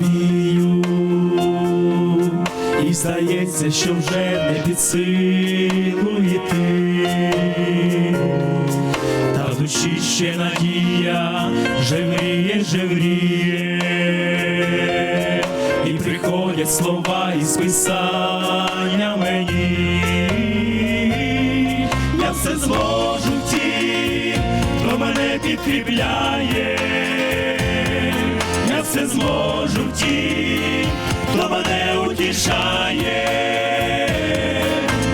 вмію, і здається, що вже не під силу йти, та в душі ще надія живріє, живріє, і приходять слова із писання мені. Я все зможу в підкріпляє, я все зможу в тім, хто мене утішає,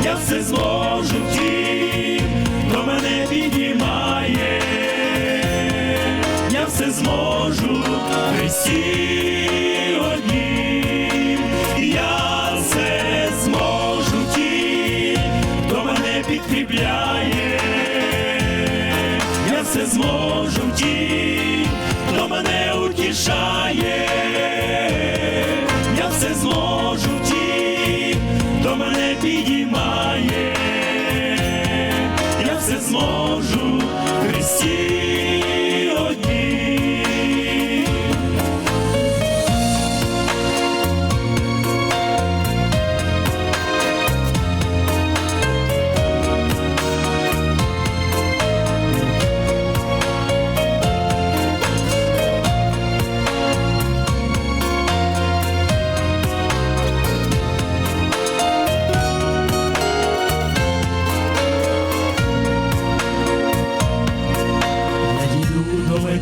я все зможу в тім, хто мене підіймає, я все зможу в Христі я зможу в то мене утішає, я все зможу в то мене підіймає, я все зможу в Христі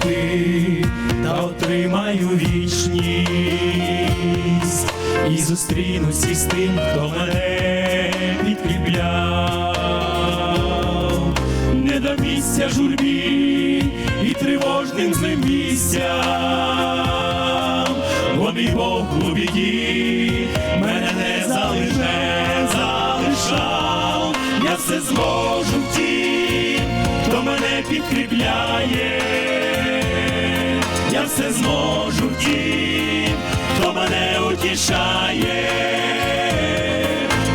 до та отримаю вічність. І зустрінусь із тим, хто мене підкріпляв, не до місця журбі і тривожним злим місцям, бо мій Бог у біді мене не залише, залишав, я все зможу мене підкріпляє, я все зможу в тім, хто мене утішає,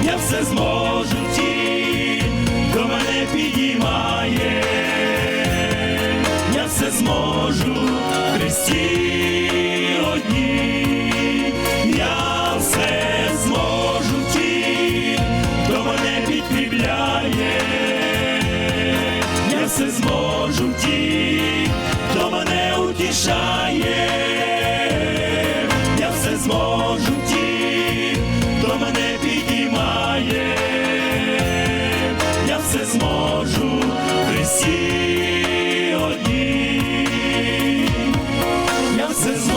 я все зможу в тім, хто мене підіймає, я все зможу в Христі бажає, я все зможу ті, хто мене підіймає, я все зможу Христі одні, я все зможу.